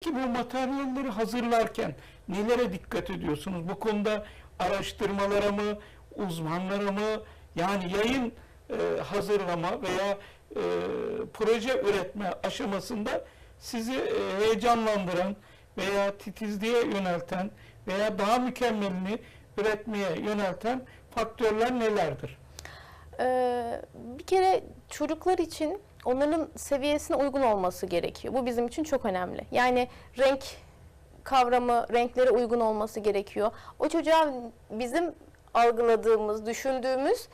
Ki bu materyalleri hazırlarken nelere dikkat ediyorsunuz? Bu konuda araştırmalara mı, uzmanlara mı, yani yayın e, hazırlama veya e, proje üretme aşamasında sizi e, heyecanlandıran veya titizliğe yönelten veya daha mükemmelini üretmeye yönelten faktörler nelerdir? Ee, bir kere çocuklar için onların seviyesine uygun olması gerekiyor. Bu bizim için çok önemli. Yani renk kavramı, renklere uygun olması gerekiyor. O çocuğa bizim algıladığımız, düşündüğümüz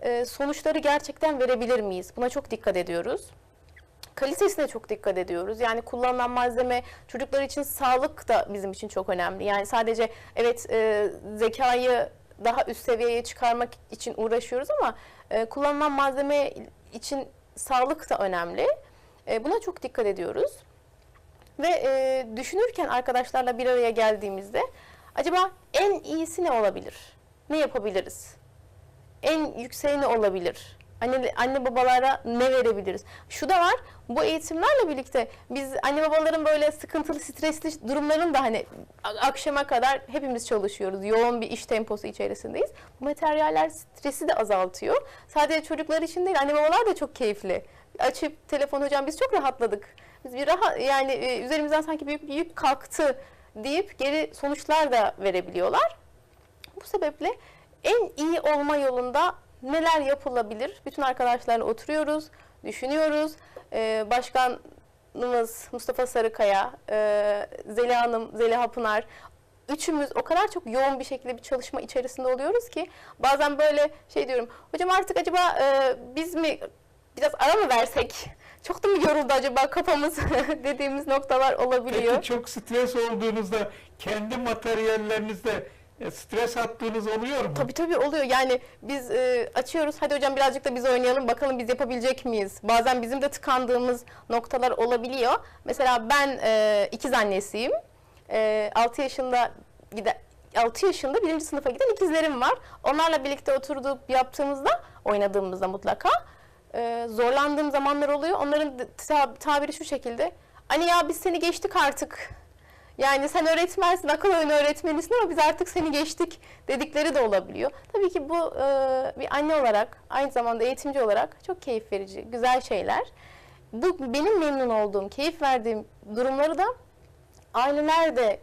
e, sonuçları gerçekten verebilir miyiz? Buna çok dikkat ediyoruz. Kalitesine çok dikkat ediyoruz. Yani kullanılan malzeme çocuklar için sağlık da bizim için çok önemli. Yani sadece evet e, zekayı daha üst seviyeye çıkarmak için uğraşıyoruz ama e, kullanılan malzeme için sağlık da önemli. E, buna çok dikkat ediyoruz. Ve e, düşünürken arkadaşlarla bir araya geldiğimizde acaba en iyisi ne olabilir? Ne yapabiliriz? En yükseği ne olabilir? Anne, anne babalara ne verebiliriz? Şu da var, bu eğitimlerle birlikte biz anne babaların böyle sıkıntılı, stresli durumların da hani akşama kadar hepimiz çalışıyoruz. Yoğun bir iş temposu içerisindeyiz. Bu materyaller stresi de azaltıyor. Sadece çocuklar için değil, anne babalar da çok keyifli. Açıp telefon hocam biz çok rahatladık. Biz bir rahat yani e, üzerimizden sanki büyük bir yük kalktı deyip geri sonuçlar da verebiliyorlar. Bu sebeple en iyi olma yolunda neler yapılabilir? Bütün arkadaşlarla oturuyoruz, düşünüyoruz. Ee, başkanımız Mustafa Sarıkaya, e, Zeliha Hanım, Zeliha Pınar, üçümüz o kadar çok yoğun bir şekilde bir çalışma içerisinde oluyoruz ki bazen böyle şey diyorum, hocam artık acaba e, biz mi biraz ara mı versek? Çok da mı yoruldu acaba kafamız dediğimiz noktalar olabiliyor. Peki çok stres olduğunuzda kendi materyallerinizde e, stres attığınız oluyor mu? Tabii tabii oluyor. Yani biz e, açıyoruz. Hadi hocam birazcık da biz oynayalım. Bakalım biz yapabilecek miyiz? Bazen bizim de tıkandığımız noktalar olabiliyor. Mesela ben e, ikiz annesiyim. E, 6 yaşında giden 6 yaşında birinci sınıfa giden ikizlerim var. Onlarla birlikte oturup yaptığımızda, oynadığımızda mutlaka e, zorlandığım zamanlar oluyor. Onların da- ta- tabiri şu şekilde. Hani ya biz seni geçtik artık. Yani sen öğretmensin, akıl oyunu öğretmenisin ama biz artık seni geçtik dedikleri de olabiliyor. Tabii ki bu e, bir anne olarak, aynı zamanda eğitimci olarak çok keyif verici, güzel şeyler. Bu benim memnun olduğum, keyif verdiğim durumları da aileler de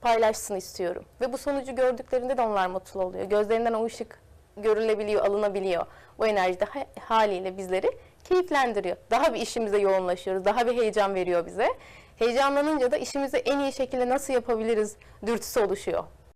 paylaşsın istiyorum. Ve bu sonucu gördüklerinde de onlar mutlu oluyor. Gözlerinden o ışık görülebiliyor, alınabiliyor. Bu enerji de ha- haliyle bizleri keyiflendiriyor. Daha bir işimize yoğunlaşıyoruz, daha bir heyecan veriyor bize. Heyecanlanınca da işimizi en iyi şekilde nasıl yapabiliriz dürtüsü oluşuyor.